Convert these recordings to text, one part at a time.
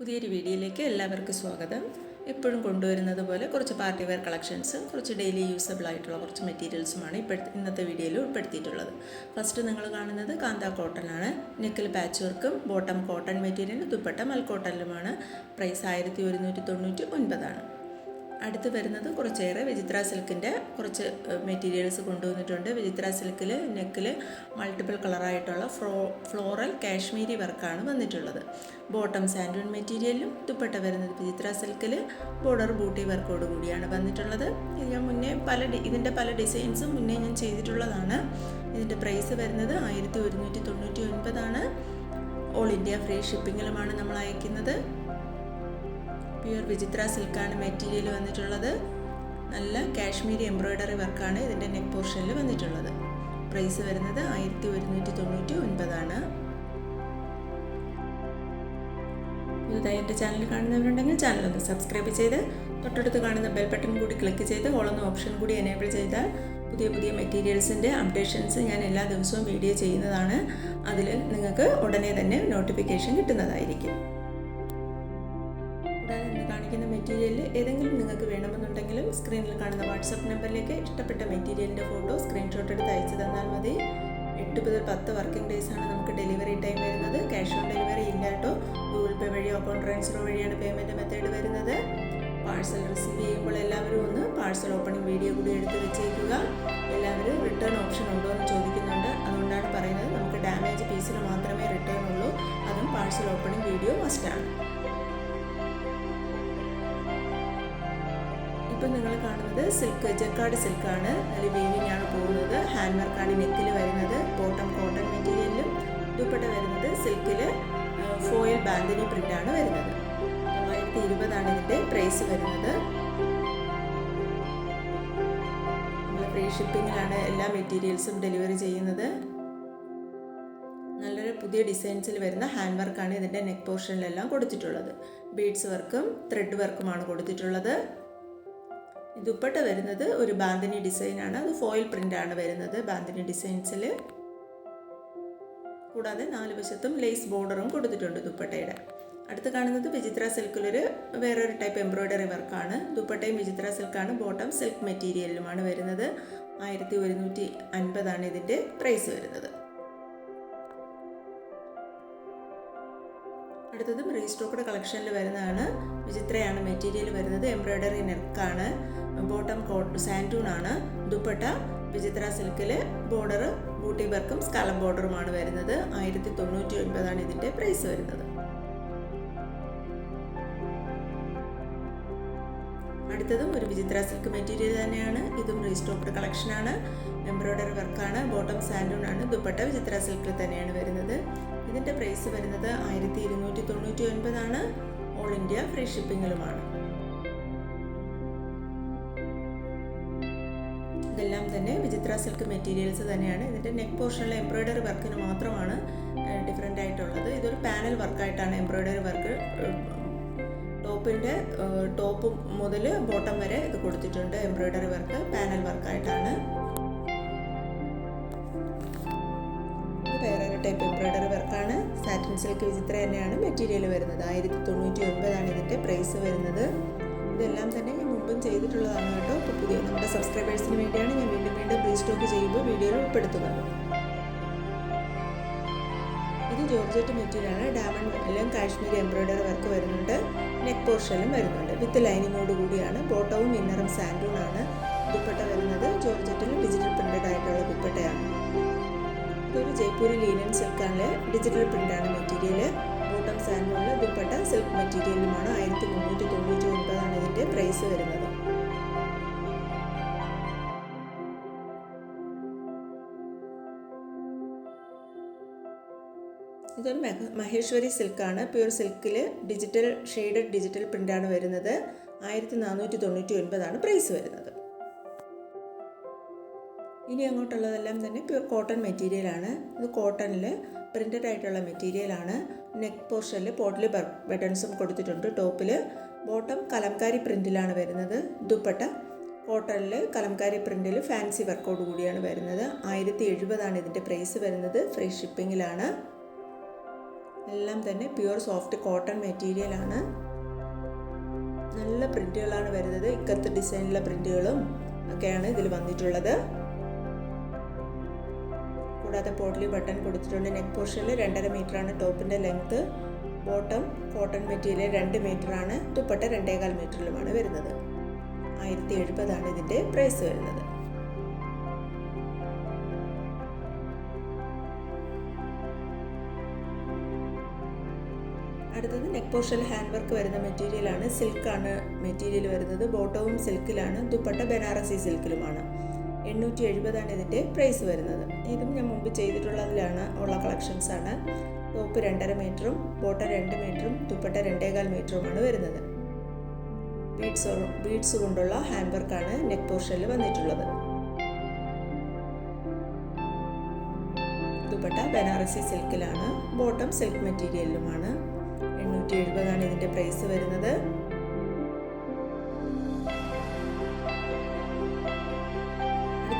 പുതിയൊരു വീഡിയോയിലേക്ക് എല്ലാവർക്കും സ്വാഗതം. എപ്പോഴും കൊണ്ടുവരുന്നത് പോലെ കുറച്ച് പാർട്ടി വെയർ കളക്ഷൻസും കുറച്ച് ഡെയിലി യൂസബിൾ ആയിട്ടുള്ള കുറച്ച് മെറ്റീരിയൽസുമാണ് ഇപ്പോഴത്തെ ഇന്നത്തെ വീഡിയോയിൽ ഉൾപ്പെടുത്തിയിട്ടുള്ളത്. ഫസ്റ്റ് നിങ്ങൾ കാണുന്നത് കാന്ത കോട്ടൺ ആണ്. നെക്കിൽ പാച്ച് വർക്കും ബോട്ടം കോട്ടൺ മെറ്റീരിയൽ ദുപ്പട്ട മൽ കോട്ടണിലുമാണ് പ്രൈസ് ആയിരത്തി ഒരുന്നൂറ്റി തൊണ്ണൂറ്റി ഒൻപതാണ്. അടുത്ത് വരുന്നത് കുറച്ചേറെ വിചിത്ര സിൽക്കിന്റെ കുറച്ച് മെറ്റീരിയൽസ് കൊണ്ടുവന്നിട്ടുണ്ട്. വിചിത്ര സിൽക്കിൽ നെക്കിൽ മൾട്ടിപ്പിൾ കളറായിട്ടുള്ള ഫ്ലോ ഫ്ലോറൽ കാശ്മീരി വർക്കാണ് വന്നിട്ടുള്ളത്. ബോട്ടം സാൻഡൂൺ മെറ്റീരിയലും ദുപ്പട്ട വരുന്നത് വിചിത്ര സിൽക്കിൽ ബോർഡർ ബൂട്ടി വർക്കോട് കൂടിയാണ് വന്നിട്ടുള്ളത്. ഇത് ഞാൻ മുന്നേ പല ഇതിന്റെ പല ഡിസൈൻസും മുന്നേ ഞാൻ ചെയ്തിട്ടുള്ളതാണ്. ഇതിന്റെ പ്രൈസ് വരുന്നത് ആയിരത്തി ഒരുന്നൂറ്റി തൊണ്ണൂറ്റി ഒൻപതാണ്. ഓൾ ഇന്ത്യ ഫ്രീ ഷിപ്പിങ്ങിലുമാണ് നമ്മൾ അയക്കുന്നത്. പ്യുർ വിചിത്ര സിൽക്കാണ് മെറ്റീരിയൽ വന്നിട്ടുള്ളത്. നല്ല കാശ്മീരി എംബ്രോയ്ഡറി വർക്കാണ് ഇതിന്റെ നെക്ക് പോർഷനിൽ വന്നിട്ടുള്ളത്. പ്രൈസ് വരുന്നത് ആയിരത്തി ഒരുന്നൂറ്റി തൊണ്ണൂറ്റി ഒൻപതാണ് പുതുതായി എന്റെ ചാനൽ കാണുന്നവരുണ്ടെങ്കിൽ ചാനൽ ഒന്ന് സബ്സ്ക്രൈബ് ചെയ്ത് തൊട്ടടുത്ത് കാണുന്ന ബെൽ ബട്ടൺ കൂടി ക്ലിക്ക് ചെയ്ത് ഓളെന്ന ഓപ്ഷൻ കൂടി എനേബിൾ ചെയ്താൽ പുതിയ പുതിയ മെറ്റീരിയൽസിന്റെ അപ്ഡേഷൻസ് ഞാൻ എല്ലാ ദിവസവും വീഡിയോ ചെയ്യുന്നതാണ്. അതിൽ നിങ്ങൾക്ക് ഉടനെ തന്നെ നോട്ടിഫിക്കേഷൻ കിട്ടുന്നതായിരിക്കും. ഇന്ന് കാണിക്കുന്ന മെറ്റീരിയലിൽ ഏതെങ്കിലും നിങ്ങൾക്ക് വേണമെന്നുണ്ടെങ്കിലും സ്ക്രീനിൽ കാണുന്ന വാട്സപ്പ് നമ്പറിലേക്ക് ഇഷ്ടപ്പെട്ട മെറ്റീരിയലിന്റെ ഫോട്ടോ സ്ക്രീൻഷോട്ട് എടുത്ത് അയച്ചു തന്നാൽ മതി. എട്ട് മുതൽ പത്ത് വർക്കിംഗ് ഡേയ്സ് ആണ് നമുക്ക് ഡെലിവറി ടൈം വരുന്നത്. ക്യാഷ് ഓൺ ഡെലിവറി ഇല്ല കേട്ടോ. ഗൂഗിൾ പേ വഴിയോ അക്കൗണ്ട് ട്രാൻസ്ഫർ വഴിയാണ് പേയ്മെന്റ് മെത്തേഡ് വരുന്നത്. പാഴ്സൽ റിസീവ് ചെയ്യുമ്പോൾ എല്ലാവരും ഒന്ന് പാഴ്സൽ ഓപ്പണിംഗ് വീഡിയോ കൂടി എടുത്ത് വെച്ചേക്കുക. എല്ലാവരും റിട്ടേൺ ഓപ്ഷൻ ഉണ്ടോ എന്ന് ചോദിക്കുന്നുണ്ട്. അതുകൊണ്ടാണ് പറയുന്നത് നമുക്ക് ഡാമേജ് പീസിന് മാത്രമേ റിട്ടേൺ ഉള്ളൂ. അതും പാഴ്സൽ ഓപ്പണിംഗ് വീഡിയോ മസ്റ്റാണ് ഇപ്പം നിങ്ങൾ കാണുന്നത് സിൽക്ക് ജക്കാർഡ് സിൽക്കാണ്. നല്ല വീവിങ് ആണ് പോകുന്നത്. ഹാൻഡ് വർക്കാണ് നെക്കിൽ വരുന്നത്. ബോട്ടം കോട്ടൺ മെറ്റീരിയലിലും ദുപ്പട്ട വരുന്നത് സിൽക്കിൽ ഫോയിൽ ബാന്തിനി പ്രിന്റാണ് വരുന്നത്. തൊള്ളായിരത്തി ഇരുപതാണ് ഇതിന്റെ പ്രൈസ് വരുന്നത്. നമ്മൾ ഫ്രീ ഷിപ്പിങ്ങിലാണ് എല്ലാ മെറ്റീരിയൽസും ഡെലിവറി ചെയ്യുന്നത്. നല്ലൊരു പുതിയ ഡിസൈൻസിൽ വരുന്ന ഹാൻഡ് വർക്കാണ് ഇതിന്റെ നെക്ക് പോർഷനിലെല്ലാം കൊടുത്തിട്ടുള്ളത്. ബീഡ്സ് വർക്കും ത്രെഡ് വർക്കുമാണ് കൊടുത്തിട്ടുള്ളത്. ദുപ്പട്ട വരുന്നത് ഒരു ബാന്തിനി ഡിസൈനാണ്. അത് ഫോയിൽ പ്രിന്റ് ആണ് വരുന്നത് ബാന്തിനി ഡിസൈൻസിൽ കൂടാതെ നാല് വശത്തും ലേസ് ബോർഡറും കൊടുത്തിട്ടുണ്ട് ദുപ്പട്ടയുടെ. അടുത്ത് കാണുന്നത് വിചിത്ര സിൽക്കിലൊരു വേറൊരു ടൈപ്പ് എംബ്രോയ്ഡറി വർക്കാണ്. ദുപ്പട്ടയും വിചിത്ര സിൽക്കാണ്. ബോട്ടം സിൽക്ക് മെറ്റീരിയലുമാണ് വരുന്നത്. ആയിരത്തി ഒരുന്നൂറ്റി അൻപതാണ് ഇതിന്റെ പ്രൈസ് വരുന്നത്. അടുത്തതും റീസ്റ്റോക്കഡ് കളക്ഷനിൽ വരുന്നതാണ്. വിചിത്രയാണ് മെറ്റീരിയൽ വരുന്നത്. എംബ്രോയ്ഡറി നെക്കാണ്. ബോട്ടം കോട്ട് സാന്റൂൺ ആണ് ദുപ്പട്ട വിചിത്ര സിൽക്കിൽ ബോർഡർ ബൂട്ടി വർക്കും സ്കലം ബോർഡറുമാണ് വരുന്നത്. ആയിരത്തി തൊണ്ണൂറ്റി ഒൻപതാണ് ഇതിന്റെ പ്രൈസ് വരുന്നത്. അടുത്തതും ഒരു വിചിത്ര സിൽക്ക് മെറ്റീരിയൽ തന്നെയാണ്. ഇതും റീസ്റ്റോക്ക്ഡ് കളക്ഷനാണ്. എംബ്രോയ്ഡറി വർക്കാണ്. ബോട്ടം സാൻഡൂൺ ആണ് ദുപ്പട്ട വിചിത്ര സിൽക്കിൽ തന്നെയാണ് വരുന്നത്. ഇതിന്റെ പ്രൈസ് വരുന്നത് ആയിരത്തി ഇരുന്നൂറ്റി തൊണ്ണൂറ്റി ഒൻപതാണ് ഓൾ ഇന്ത്യ ഫ്രീ ഷിപ്പിങ്ങിലുമാണ് ഇതെല്ലാം തന്നെ വിചിത്ര സിൽക്ക് മെറ്റീരിയൽസ് തന്നെയാണ്. ഇതിന്റെ നെക്ക് പോർഷനിലെ എംബ്രോയ്ഡറി വർക്കിന് മാത്രമാണ് ഡിഫറെന്റ് ആയിട്ടുള്ളത്. ഇതൊരു പാനൽ വർക്കായിട്ടാണ് എംബ്രോയ്ഡറി വർക്ക് ടോപ്പിന്റെ ടോപ്പ് മുതൽ ബോട്ടം വരെ ഇത് കൊടുത്തിട്ടുണ്ട് എംബ്രോയ്ഡറി വർക്ക് പാനൽ വർക്കായിട്ടാണ് ടൈപ്പ് എംബ്രോയ്ഡറി വർക്കാണ്. സാറ്റിൻ സിൽക്ക് വിചിത്ര തന്നെയാണ് മെറ്റീരിയൽ വരുന്നത്. ആയിരത്തി തൊണ്ണൂറ്റി ഒൻപതാണ് ഇതിന്റെ പ്രൈസ് വരുന്നത്. ഇതെല്ലാം തന്നെ ഞാൻ മുമ്പും ചെയ്തിട്ടുള്ളതാണ് കേട്ടോ. ഇപ്പോൾ പുതിയ നമ്മുടെ സബ്സ്ക്രൈബേഴ്സിന് വേണ്ടിയാണ് ഞാൻ വീണ്ടും വീണ്ടും റീസ്റ്റോക്ക് ചെയ്യുമ്പോൾ വീഡിയോയിൽ ഉൾപ്പെടുത്തുന്നത്. ഇത് ജോർജറ്റ് മെറ്റീരിയലാണ് ഡയമണ്ട് എല്ലാം കാശ്മീരി എംബ്രോയ്ഡറി വർക്ക് വരുന്നുണ്ട്. നെക്ക് പോർഷനും വരുന്നുണ്ട്. വിത്ത് ലൈനിങ്ങോട് കൂടിയാണ്. ബോട്ടവും ഇന്നറും സാൻഡൂൺ ആണ്. ദുപ്പട്ട വരുന്നത് ജോർജറ്റിലും ഡിജിറ്റൽ പ്രിന്റഡ് ആയിട്ടുള്ള ജയ്പൂരി ലീനൻ സിൽക്കാണ് ഡിജിറ്റൽ പ്രിന്റാണ് മെറ്റീരിയൽ ബോട്ടം സാൻഡോണിൽ ദുപ്പട്ട സിൽക്ക് മെറ്റീരിയലുമാണ് ആയിരത്തി മുന്നൂറ്റി തൊണ്ണൂറ്റി ഒൻപതാണ് ഇതിന്റെ പ്രൈസ് വരുന്നത്. ഇതൊരു മെഹ- മഹേശ്വരി സിൽക്കാണ് പ്യൂർ സിൽക്കിൽ ഡിജിറ്റൽ ഷെയ്ഡഡ് ഡിജിറ്റൽ പ്രിന്റാണ് വരുന്നത് ആയിരത്തി നാനൂറ്റി തൊണ്ണൂറ്റി ഒൻപതാണ് പ്രൈസ് വരുന്നത്. ഇനി അങ്ങോട്ടുള്ളതെല്ലാം തന്നെ പ്യൂർ കോട്ടൺ മെറ്റീരിയലാണ് ഇത് കോട്ടണിൽ പ്രിന്റഡ് ആയിട്ടുള്ള മെറ്റീരിയലാണ് നെക്ക് പോർഷനിൽ പോട്ടിൽ ബട്ടൺസും കൊടുത്തിട്ടുണ്ട് ടോപ്പിൽ ബോട്ടം കലംകാരി പ്രിന്റിലാണ് വരുന്നത്. ദുപ്പട്ട കോട്ടണിൽ കലംകാരി പ്രിന്റിൽ ഫാൻസി വർക്കോട് കൂടിയാണ് വരുന്നത്. ആയിരത്തി എഴുപതാണ് ഇതിന്റെ പ്രൈസ് വരുന്നത് ഫ്രീ ഷിപ്പിങ്ങിലാണ് എല്ലാം തന്നെ പ്യുവർ സോഫ്റ്റ് കോട്ടൺ മെറ്റീരിയലാണ് നല്ല പ്രിന്റുകളാണ് വരുന്നത്. ഇക്കത്ത് ഡിസൈനിലുള്ള പ്രിന്റുകളും ഒക്കെയാണ് ഇതിൽ വന്നിട്ടുള്ളത്. കൂടാതെ പോഡ്ലി ബട്ടൺ കൊടുത്തിട്ടുണ്ട്. നെക്ക് പോർഷനിൽ രണ്ടര ആണ് ടോപ്പിന്റെ ലെങ്ത്ത് ബോട്ടം കോട്ടൺ മെറ്റീരിയൽ രണ്ട് മീറ്ററാണ് ദുപ്പട്ട രണ്ടേകാൽ മീറ്ററിലുമാണ് വരുന്നത്. ആയിരത്തി എഴുപതാണ് ഇതിന്റെ പ്രൈസ് വരുന്നത്. അടുത്തത് നെക്ക് പോർഷൻ ഹാൻഡ് വർക്ക് വരുന്ന മെറ്റീരിയലാണ് സിൽക്കാണ് മെറ്റീരിയൽ വരുന്നത്. ബോട്ടവും സിൽക്കിലാണ് ദുപ്പട്ട ബനാറസി സിൽക്കിലുമാണ് എണ്ണൂറ്റി എഴുപതാണ് ഇതിന്റെ പ്രൈസ് വരുന്നത്. ഇതും ഞാൻ മുമ്പ് ചെയ്തിട്ടുള്ളതിലാണ് ഉള്ള കളക്ഷൻസ് ആണ്. ടോപ്പ് രണ്ടര മീറ്ററും ബോട്ട രണ്ട് മീറ്ററും തുപ്പട്ട രണ്ടേകാൽ മീറ്ററുമാണ് വരുന്നത്. ബീഡ്സ് ബീഡ്സ് കൊണ്ടുള്ള ഹാൻഡ് വർക്കാണ് നെക്ക് പോർഷനിൽ വന്നിട്ടുള്ളത്. ദുപ്പട്ട ബനാറസി സിൽക്കിലാണ് ബോട്ടം സിൽക്ക് മെറ്റീരിയലിലുമാണ് എണ്ണൂറ്റി എഴുപതാണ് ഇതിന്റെ പ്രൈസ് വരുന്നത്.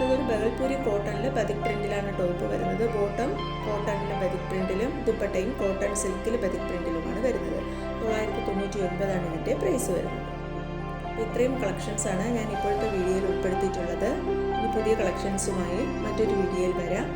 അടുത്തതൊരു ബഗൽപൂരി കോട്ടണിൽ ബതിക് പ്രിന്റിലാണ് ടോപ്പ് വരുന്നത്. ബോട്ടം കോട്ടണിൽ ബതിക് പ്രിന്റിലും ദുപ്പട്ടയും കോട്ടൺ സിൽക്കിൽ ബതിക് പ്രിന്റിലുമാണ് വരുന്നത്. തൊള്ളായിരത്തി തൊണ്ണൂറ്റി ഒൻപതാണ് ഇതിന്റെ പ്രൈസ് വരുന്നത് ഇത്രയും കളക്ഷൻസാണ് ഞാൻ ഇപ്പോഴത്തെ വീഡിയോയിൽ ഉൾപ്പെടുത്തിയിട്ടുള്ളത്. ഈ പുതിയ കളക്ഷൻസുമായി മറ്റൊരു വീഡിയോയിൽ വരാം.